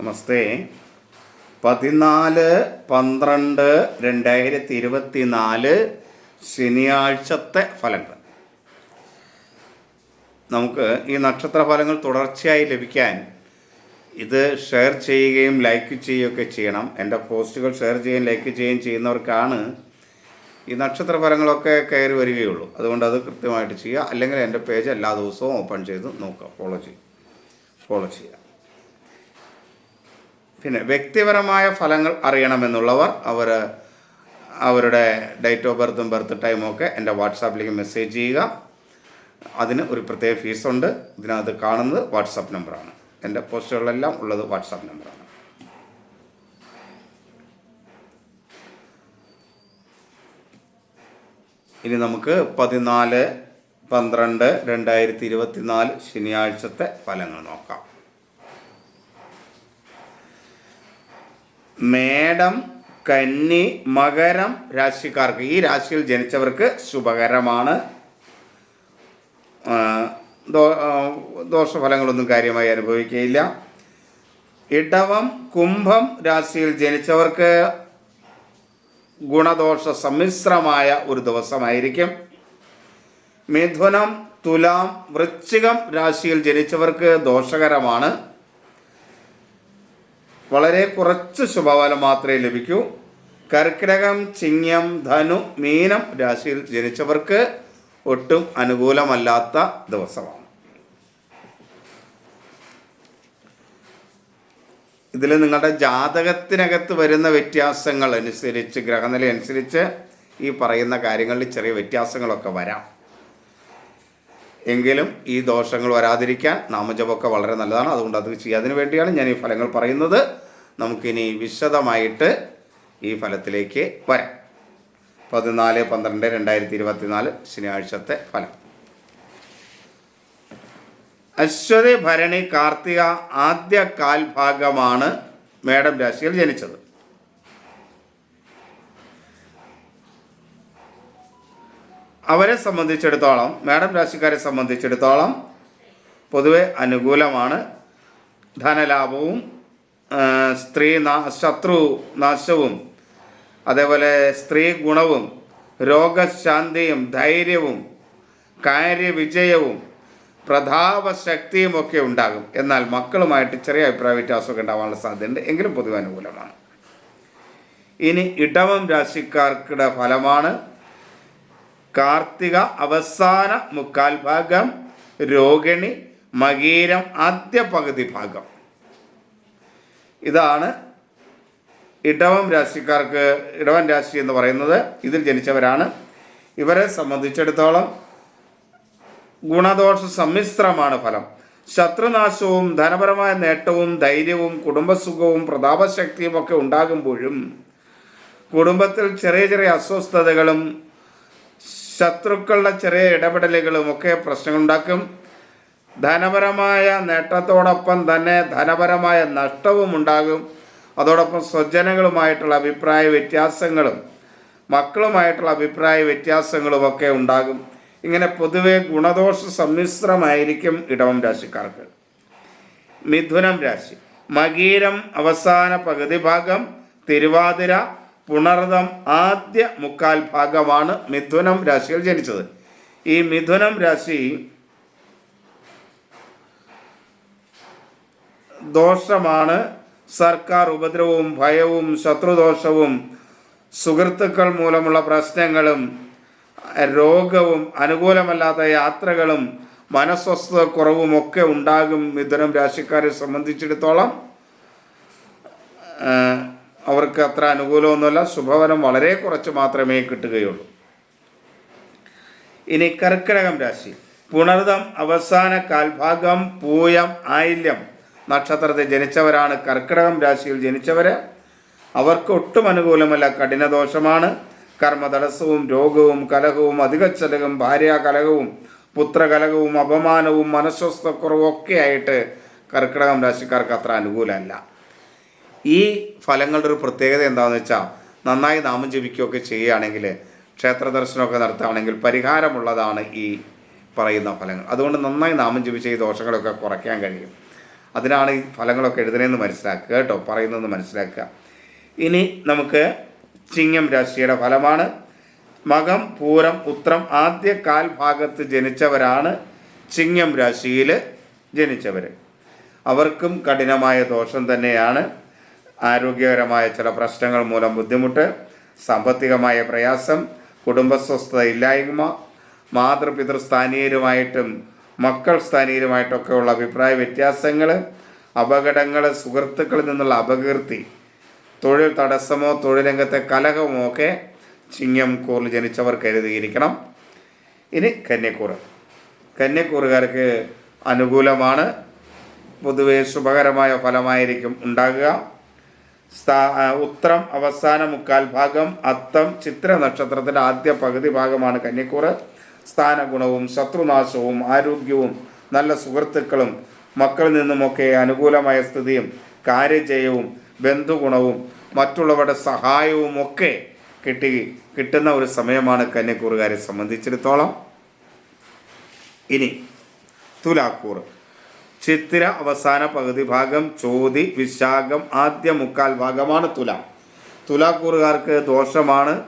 നമസ്തേ. പതിനാല് പന്ത്രണ്ട് രണ്ടായിരത്തി ഇരുപത്തി നാല് ശനിയാഴ്ചത്തെ ഫലങ്ങൾ. നമുക്ക് ഈ നക്ഷത്ര ഫലങ്ങൾ തുടർച്ചയായി ലഭിക്കാൻ ഇത് ഷെയർ ചെയ്യുകയും ലൈക്ക് ചെയ്യുകയൊക്കെ ചെയ്യണം. എന്റെ പോസ്റ്റുകൾ ഷെയർ ചെയ്യുകയും ലൈക്ക് ചെയ്യുകയും ചെയ്യുന്നവർക്കാണ് ഈ നക്ഷത്ര ഫലങ്ങളൊക്കെ കയറി വരികയുള്ളൂ. അതുകൊണ്ട് അത് കൃത്യമായിട്ട് ചെയ്യുക. അല്ലെങ്കിൽ എന്റെ പേജ് എല്ലാ ദിവസവും ഓപ്പൺ ചെയ്ത് നോക്കുക. ഫോളോ ചെയ്യുക. ഫോളോ ചെയ്യുക. പിന്നെ വ്യക്തിപരമായ ഫലങ്ങൾ അറിയണമെന്നുള്ളവർ അവർ അവരുടെ ഡേറ്റ് ഓഫ് ബർത്തും ബർത്ത് ടൈമും ഒക്കെ എന്റെ വാട്സാപ്പിലേക്ക് മെസ്സേജ് ചെയ്യുക. അതിന് ഒരു പ്രത്യേക ഫീസുണ്ട് ഇതിനകത്ത് കാണുന്നത് വാട്സാപ്പ് നമ്പറാണ് എന്റെ പോസ്റ്റുകളെല്ലാം ഉള്ളത് വാട്സാപ്പ് നമ്പറാണ് ഇനി നമുക്ക് പതിനാല് പന്ത്രണ്ട് രണ്ടായിരത്തി ഇരുപത്തിനാല് ശനിയാഴ്ചത്തെ ഫലങ്ങൾ നോക്കാം. മേടം കന്നി മകരം രാശിക്കാർക്ക്. ഈ രാശിയിൽ ജനിച്ചവർക്ക് ശുഭകരമാണ്. ദോഷഫലങ്ങളൊന്നും കാര്യമായി അനുഭവിക്കുകയില്ല. ഇടവം കുംഭം രാശിയിൽ ജനിച്ചവർക്ക് ഗുണദോഷ സമ്മിശ്രമായ ഒരു ദിവസമായിരിക്കും. മിഥുനം തുലാം വൃശ്ചികം രാശിയിൽ ജനിച്ചവർക്ക് ദോഷകരമാണ്. വളരെ കുറച്ച് ശുഭഫലം മാത്രമേ ലഭിക്കൂ. കർക്കിടകം ചിങ്ങം ധനു മീനം രാശിയിൽ ജനിച്ചവർക്ക് ഒട്ടും അനുകൂലമല്ലാത്ത ദിവസമാണ്. ഇതിൽ നിങ്ങളുടെ ജാതകത്തിനകത്ത് വരുന്ന വ്യത്യാസങ്ങൾ അനുസരിച്ച് ഗ്രഹനില അനുസരിച്ച് ഈ പറയുന്ന കാര്യങ്ങളിൽ ചെറിയ വ്യത്യാസങ്ങളൊക്കെ വരാം. എങ്കിലും ഈ ദോഷങ്ങൾ വരാതിരിക്കാൻ നാമജപമൊക്കെ വളരെ നല്ലതാണ്. അതുകൊണ്ട് അത് ചെയ്യുക അതിനു വേണ്ടിയാണ് ഞാൻ ഈ ഫലങ്ങൾ പറയുന്നത്. നമുക്കിനി വിശദമായിട്ട് ഈ ഫലത്തിലേക്ക് വരാം. പതിനാല് പന്ത്രണ്ട് രണ്ടായിരത്തി ഇരുപത്തിനാല് ശനിയാഴ്ചത്തെ ഫലം. അശ്വതി ഭരണി കാർത്തിക ആദ്യ കാൽഭാഗമാണ് മേഡം രാശിയിൽ ജനിച്ചത്. അവരെ സംബന്ധിച്ചിടത്തോളം മേഡം രാശിക്കാരെ സംബന്ധിച്ചിടത്തോളം പൊതുവെ അനുകൂലമാണ്. ധനലാഭവും സ്ത്രീ നാ ശത്രു നാശവും അതേപോലെ സ്ത്രീ ഗുണവും രോഗശാന്തിയും ധൈര്യവും കാര്യവിജയവും പ്രതാപശക്തിയും ഒക്കെ ഉണ്ടാകും. എന്നാൽ മക്കളുമായിട്ട് ചെറിയ അഭിപ്രായ വ്യത്യാസമൊക്കെ ഉണ്ടാകാനുള്ള സാധ്യതയുണ്ട്. എങ്കിലും പൊതുവെ അനുകൂലമാണ്. ഇനി ഇടവം രാശിക്കാർക്കുടെ ഫലമാണ്. കാർത്തിക അവസാന മുക്കാൽ ഭാഗം രോഹിണി മകീരം ആദ്യ പകുതി ഭാഗം. ഇതാണ് ഇടവം രാശിക്കാർക്ക് ഇടവൻ രാശി എന്ന് പറയുന്നത്. ഇതിൽ ജനിച്ചവരാണ്. ഇവരെ സംബന്ധിച്ചിടത്തോളം ഗുണദോഷ സമ്മിശ്രമാണ് ഫലം. ശത്രുനാശവും ധനപരമായ നേട്ടവും ധൈര്യവും കുടുംബസുഖവും പ്രതാപശക്തിയും ഒക്കെ ഉണ്ടാകുമ്പോഴും കുടുംബത്തിൽ ചെറിയ ചെറിയ അസ്വസ്ഥതകളും ശത്രുക്കളുടെ ചെറിയ ഇടപെടലുകളും ഒക്കെ പ്രശ്നങ്ങളുണ്ടാക്കും. ധനപരമായ നേട്ടത്തോടൊപ്പം തന്നെ ധനപരമായ നഷ്ടവും ഉണ്ടാകും. അതോടൊപ്പം സ്വജനങ്ങളുമായിട്ടുള്ള അഭിപ്രായ വ്യത്യാസങ്ങളും മക്കളുമായിട്ടുള്ള അഭിപ്രായ വ്യത്യാസങ്ങളും ഒക്കെ ഉണ്ടാകും. ഇങ്ങനെ പൊതുവെ ഗുണദോഷ സമ്മിശ്രമായിരിക്കും ഇടവം രാശിക്കാർക്ക്. മിഥുനം രാശി. മകീരം അവസാന പകുതി ഭാഗം തിരുവാതിര പുണർദം ആദ്യ മുക്കാൽ ഭാഗമാണ് മിഥുനം രാശിയിൽ ജനിച്ചത്. ഈ മിഥുനം രാശി ദോഷമാണ്. സർക്കാർ ഉപദ്രവവും ഭയവും ശത്രുദോഷവും സുഹൃത്തുക്കൾ മൂലമുള്ള പ്രശ്നങ്ങളും രോഗവും അനുകൂലമല്ലാത്ത യാത്രകളും മനസ്വസ്ഥത കുറവും ഒക്കെ ഉണ്ടാകും മിഥുനം രാശിക്കാരെ സംബന്ധിച്ചിടത്തോളം. അവർക്ക് അത്ര അനുകൂലമൊന്നുമല്ല. ശുഭഫലം വളരെ കുറച്ച് മാത്രമേ കിട്ടുകയുള്ളൂ. ഇനി കർക്കിടകം രാശി. പുണർതം അവസാന കാൽഭാഗം പൂയം ആയില്യം. നക്ഷത്രത്തിൽ ജനിച്ചവരാണ് കർക്കിടകം രാശിയിൽ ജനിച്ചവർ അവർക്ക് ഒട്ടും അനുകൂലമല്ല. കഠിനദോഷമാണ്. കർമ്മതടസ്സവും രോഗവും കലഹവും അധികച്ചലകം ഭാര്യാകലഹവും പുത്രകലഹവും അപമാനവും മനസ്വസ്ഥക്കുറവും ഒക്കെ ആയിട്ട് കർക്കിടകം രാശിക്കാർക്ക് അത്ര അനുകൂലമല്ല. ഈ ഫലങ്ങളുടെ ഒരു പ്രത്യേകത എന്താണെന്ന് വെച്ചാൽ നന്നായി നാമം ജപിക്കുകയൊക്കെ ചെയ്യുകയാണെങ്കിൽ ക്ഷേത്ര ദർശനമൊക്കെ നടത്തുകയാണെങ്കിൽ പരിഹാരമുള്ളതാണ് ഈ പറയുന്ന ഫലങ്ങൾ. അതുകൊണ്ട് നന്നായി നാമം ജപിച്ച ഈ ദോഷങ്ങളൊക്കെ കുറയ്ക്കാൻ കഴിയും. അതിനാണ് ഈ ഫലങ്ങളൊക്കെ എഴുതുന്നതെന്ന് മനസ്സിലാക്കുക കേട്ടോ പറയുന്നതെന്ന് മനസ്സിലാക്കുക. ഇനി നമുക്ക് ചിങ്ങം രാശിയുടെ ഫലമാണ്. മകം പൂരം ഉത്രം ആദ്യ കാൽഭാഗത്ത് ജനിച്ചവരാണ് ചിങ്ങം രാശിയിൽ ജനിച്ചവർ അവർക്കും കഠിനമായ ദോഷം തന്നെയാണ്. ആരോഗ്യകരമായ ചില പ്രശ്നങ്ങൾ മൂലം ബുദ്ധിമുട്ട് സാമ്പത്തികമായ പ്രയാസം കുടുംബസ്വസ്ഥത ഇല്ലായ്മ മാതൃപിതൃ സ്ഥാനീയരുമായിട്ടും മക്കൾ സ്ഥാനീയരുമായിട്ടൊക്കെയുള്ള അഭിപ്രായ വ്യത്യാസങ്ങൾ അപകടങ്ങൾ സുഹൃത്തുക്കളിൽ നിന്നുള്ള അപകീർത്തി തൊഴിൽ തടസ്സമോ തൊഴിലംഗത്തെ കലഹമോ ഒക്കെ ചിങ്ങം കൂറിൽ ജനിച്ചവർ കരുതിയിരിക്കണം. ഇനി കന്യക്കൂറ്. കന്യക്കൂറുകാർക്ക് അനുകൂലമാണ്. പൊതുവെ ശുഭകരമായ ഫലമായിരിക്കും ഉണ്ടാകുക. സ്ഥാ ഉത്രം അവസാന മുക്കാൽ ഭാഗം അത്തം ചിത്ര നക്ഷത്രത്തിന്റെ ആദ്യ പകുതി ഭാഗമാണ് കന്യക്കൂറ്. സ്ഥാനഗുണവും ശത്രുനാശവും ആരോഗ്യവും നല്ല സുഹൃത്തുക്കളും മക്കളിൽ നിന്നുമൊക്കെ അനുകൂലമായ സ്ഥിതിയും കാര്യജയവും ബന്ധുഗുണവും മറ്റുള്ളവരുടെ സഹായവും ഒക്കെ കിട്ടി കിട്ടുന്ന ഒരു സമയമാണ് കന്യക്കൂറുകാരെ സംബന്ധിച്ചിടത്തോളം. ഇനി തുലാക്കൂർ ചിത്തിര അവസാന പകുതി ഭാഗം ചോതി വിശാഖം ആദ്യ മുക്കാൽ ഭാഗമാണ് തുല. തുലാക്കൂറുകാർക്ക് ദോഷമാണ്.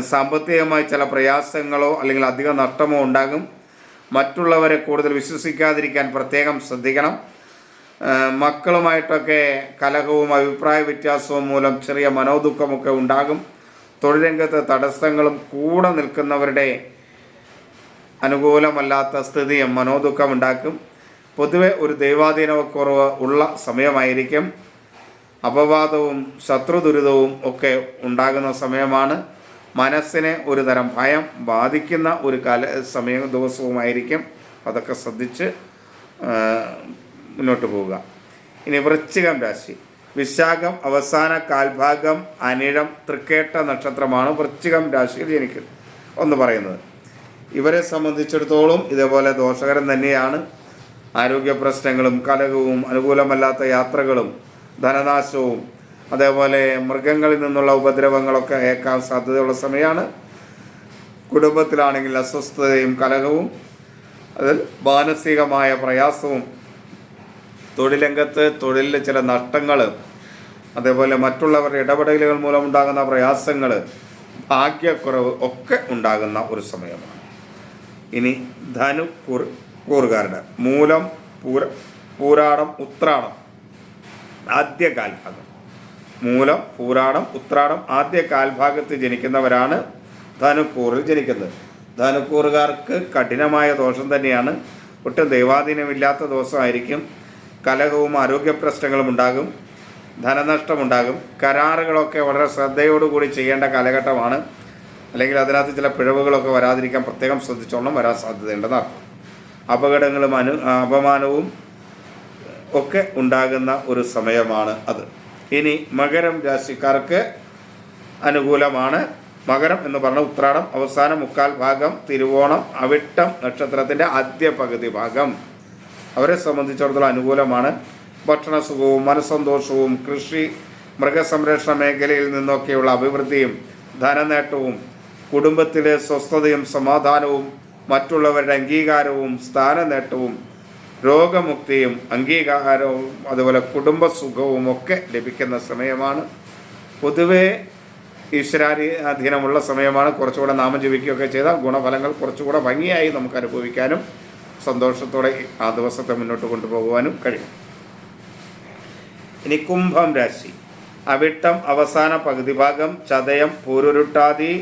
സാമ്പത്തികമായി ചില പ്രയാസങ്ങളോ അല്ലെങ്കിൽ അധിക നഷ്ടമോ ഉണ്ടാകും. മറ്റുള്ളവരെ കൂടുതൽ വിശ്വസിക്കാതിരിക്കാൻ പ്രത്യേകം ശ്രദ്ധിക്കണം. മക്കളുമായിട്ടൊക്കെ കലഹവും അഭിപ്രായ വ്യത്യാസവും മൂലം ചെറിയ മനോദുഃഖമൊക്കെ ഉണ്ടാകും. തൊഴിൽ രംഗത്ത് തടസ്സങ്ങളും കൂടെ നിൽക്കുന്നവരുടെ അനുകൂലമല്ലാത്ത സ്ഥിതിയും മനോദുഃഖം ഉണ്ടാക്കും. പൊതുവെ ഒരു ദൈവാധീനക്കുറവ് ഉള്ള സമയമായിരിക്കും. അപവാദവും ശത്രുദുരിതവും ഒക്കെ ഉണ്ടാകുന്ന സമയമാണ്. മനസ്സിനെ ഒരു തരം ഭയം ബാധിക്കുന്ന ഒരു കാല സമയ ദിവസവുമായിരിക്കും. അതൊക്കെ ശ്രദ്ധിച്ച് മുന്നോട്ട് പോവുക. ഇനി വൃശ്ചികം രാശി. വിശാഖം അവസാന കാൽഭാഗം അനിഴം തൃക്കേട്ട നക്ഷത്രമാണ് വൃശ്ചികം രാശിയിൽ ജനിക്കുന്നത്. ഒന്ന് പറയുന്നത്. ഇവരെ സംബന്ധിച്ചിടത്തോളം ഇതേപോലെ ദോഷകരം തന്നെയാണ്. ആരോഗ്യ പ്രശ്നങ്ങളും കലകവും അനുകൂലമല്ലാത്ത യാത്രകളും ധനനാശവും അതേപോലെ മൃഗങ്ങളിൽ നിന്നുള്ള ഉപദ്രവങ്ങളൊക്കെ ഏക്കാൻ സാധ്യതയുള്ള സമയമാണ് കുടുംബത്തിലാണെങ്കിൽ അസ്വസ്ഥതയും കലഹവും അതിൽ മാനസികമായ പ്രയാസവും തൊഴിലംഗത്ത് തൊഴിലിൽ ചില നഷ്ടങ്ങൾ അതേപോലെ മറ്റുള്ളവരുടെ ഇടപെടലുകൾ മൂലമുണ്ടാകുന്ന പ്രയാസങ്ങൾ ഭാഗ്യക്കുറവ് ഒക്കെ ഉണ്ടാകുന്ന ഒരു സമയമാണ്. ഇനി ധനു കൂറുകാരുടെ മൂലം പൂര പൂരാടം ഉത്രാടം ആദ്യ കാൽഭാഗം മൂലം പൂരാടം ഉത്രാടം ആദ്യ കാൽഭാഗത്ത് ജനിക്കുന്നവരാണ് ധനുക്കൂറിൽ ജനിക്കുന്നത്. ധനുക്കൂറുകാർക്ക് കഠിനമായ ദോഷം തന്നെയാണ്. ഒട്ടും ദൈവാധീനമില്ലാത്ത ദോഷമായിരിക്കും. കലഹവും ആരോഗ്യ പ്രശ്നങ്ങളും ഉണ്ടാകും. ധനനഷ്ടമുണ്ടാകും. കരാറുകളൊക്കെ വളരെ ശ്രദ്ധയോടുകൂടി ചെയ്യേണ്ട കാലഘട്ടമാണ്. അല്ലെങ്കിൽ അതിനകത്ത് ചില പിഴവുകളൊക്കെ വരാതിരിക്കാൻ പ്രത്യേകം ശ്രദ്ധിച്ചോണം വരാൻ സാധ്യതയുണ്ടെന്ന് അർത്ഥം. അപകടങ്ങളും അനു അപമാനവും ഒക്കെ ഉണ്ടാകുന്ന ഒരു സമയമാണ് അത്. ഇനി മകരം രാശിക്കാർക്ക് അനുകൂലമാണ്. മകരം എന്ന് പറഞ്ഞ ഉത്രാടം അവസാന മുക്കാൽ ഭാഗം തിരുവോണം അവിട്ടം നക്ഷത്രത്തിന്റെ ആദ്യ പകുതി ഭാഗം. അവരെ സംബന്ധിച്ചിടത്തോളം അനുകൂലമാണ്. ഭക്ഷണസുഖവും മനസ്സന്തോഷവും കൃഷി മൃഗസംരക്ഷണ മേഖലയിൽ നിന്നൊക്കെയുള്ള അഭിവൃദ്ധിയും ധനനേട്ടവും കുടുംബത്തിലെ സ്വസ്ഥതയും സമാധാനവും മറ്റുള്ളവരുടെ അംഗീകാരവും സ്ഥാനനേട്ടവും രോഗമുക്തിയും അംഗീകാരവും അതുപോലെ കുടുംബസുഖവും ഒക്കെ ലഭിക്കുന്ന സമയമാണ്. പൊതുവേ ഈശ്വരാധീനമുള്ള സമയമാണ്. കുറച്ചുകൂടെ നാമം ജപിക്കുകയൊക്കെ ചെയ്താൽ ഗുണഫലങ്ങൾ കുറച്ചുകൂടെ ഭംഗിയായി നമുക്ക് അനുഭവിക്കാനും സന്തോഷത്തോടെ ആ ദിവസത്തെ മുന്നോട്ട് കൊണ്ടുപോകുവാനും കഴിയും. ഇനി കുംഭം രാശി. അവിട്ടം അവസാന പകുതി ഭാഗം ചതയം പൂരുരുട്ടാതി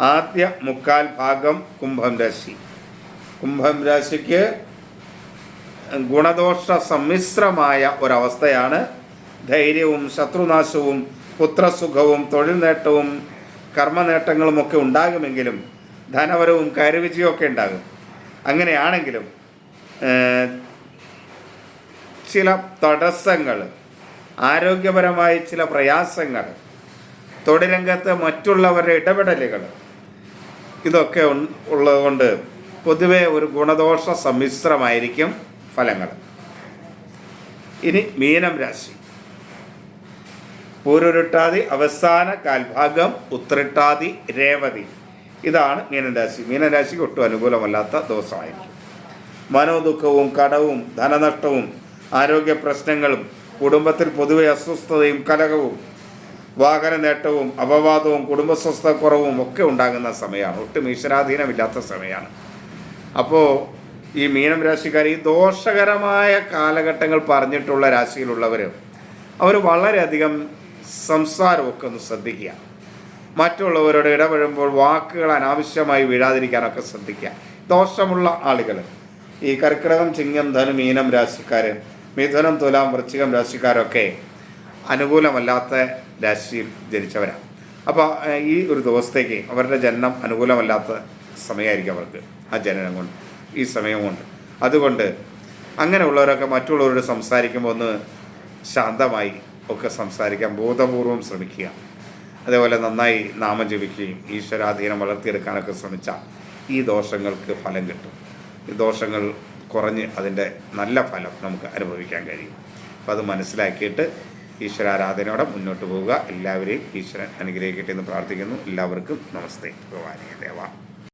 ആദ്യ മുക്കാൽ ഭാഗം കുംഭം രാശി. കുംഭം രാശിക്ക് ഗുണദോഷ സമ്മിശ്രമായ ഒരവസ്ഥയാണ്. ധൈര്യവും ശത്രുനാശവും പുത്രസുഖവും തൊഴിൽ നേട്ടവും കർമ്മനേട്ടങ്ങളുമൊക്കെ ഉണ്ടാകുമെങ്കിലും ധനപരവും ഒക്കെ ഉണ്ടാകും. അങ്ങനെയാണെങ്കിലും ചില തടസ്സങ്ങൾ ആരോഗ്യപരമായ ചില പ്രയാസങ്ങൾ തൊഴിലംഗത്ത് മറ്റുള്ളവരുടെ ഇടപെടലുകൾ ഇതൊക്കെ ഉള്ളതുകൊണ്ട് പൊതുവെ ഒരു ഗുണദോഷ സമ്മിശ്രമായിരിക്കും ഫലങ്ങൾ. ഇനി മീനം രാശി. പൂരുരുട്ടാതി അവസാന കാൽഭാഗം ഉത്രട്ടാതി രേവതി. ഇതാണ് മീനരാശി മീനരാശിക്ക് ഒട്ടും അനുകൂലമല്ലാത്ത ദിവസമായിരിക്കും. മനോദുഃഖവും കടവും ധനനഷ്ടവും ആരോഗ്യ പ്രശ്നങ്ങളും കുടുംബത്തിൽ പൊതുവെ അസ്വസ്ഥതയും കലഹവും വാഹന നേട്ടവും അപവാദവും കുടുംബസ്വസ്ഥക്കുറവും ഒക്കെ ഉണ്ടാകുന്ന സമയമാണ്. ഒട്ടും ഈശ്വരാധീനമില്ലാത്ത സമയമാണ്. അപ്പോൾ ഈ മീനം രാശിക്കാർ ഈ ദോഷകരമായ കാലഘട്ടങ്ങൾ പറഞ്ഞിട്ടുള്ള രാശിയിലുള്ളവർ അവർ വളരെയധികം സംസാരമൊക്കെ ഒന്ന് ശ്രദ്ധിക്കുക. മറ്റുള്ളവരോട് ഇടപെടുമ്പോൾ വാക്കുകൾ അനാവശ്യമായി വീഴാതിരിക്കാനൊക്കെ ശ്രദ്ധിക്കുക. ദോഷമുള്ള ആളുകൾ ഈ കർക്കിടകം ചിങ്ങം ധനു മീനം രാശിക്കാർ മിഥുനം തുലാം വൃശ്ചികം രാശിക്കാരൊക്കെ അനുകൂലമല്ലാത്ത രാശിയിൽ ജനിച്ചവരാണ് അപ്പോൾ ഈ ഒരു ദിവസത്തേക്ക് അവരുടെ ജനനം അനുകൂലമല്ലാത്ത സമയമായിരിക്കും അവർക്ക് ആ ജനനം കൊണ്ട് ഈ സമയം കൊണ്ട്. അതുകൊണ്ട് അങ്ങനെയുള്ളവരൊക്കെ മറ്റുള്ളവരോട് സംസാരിക്കുമ്പോൾ ഒന്ന് ശാന്തമായി ഒക്കെ സംസാരിക്കാൻ ബോധപൂർവം ശ്രമിക്കുക. അതേപോലെ നന്നായി നാമം ജപിക്കുകയും ഈശ്വരാധീനം വളർത്തിയെടുക്കാനൊക്കെ ശ്രമിച്ചാൽ ഈ ദോഷങ്ങൾക്ക് ഫലം കിട്ടും. ഈ ദോഷങ്ങൾ കുറഞ്ഞ് അതിന്റെ നല്ല ഫലം നമുക്ക് അനുഭവിക്കാൻ കഴിയും. അപ്പോൾ അത് മനസ്സിലാക്കിയിട്ട് ഈശ്വരാരാധനയോടെ മുന്നോട്ട് പോവുക. എല്ലാവരെയും ഈശ്വരൻ അനുഗ്രഹിക്കട്ടെ എന്ന് പ്രാർത്ഥിക്കുന്നു. എല്ലാവർക്കും നമസ്തേ. ഭഗവാനേ ദേവ.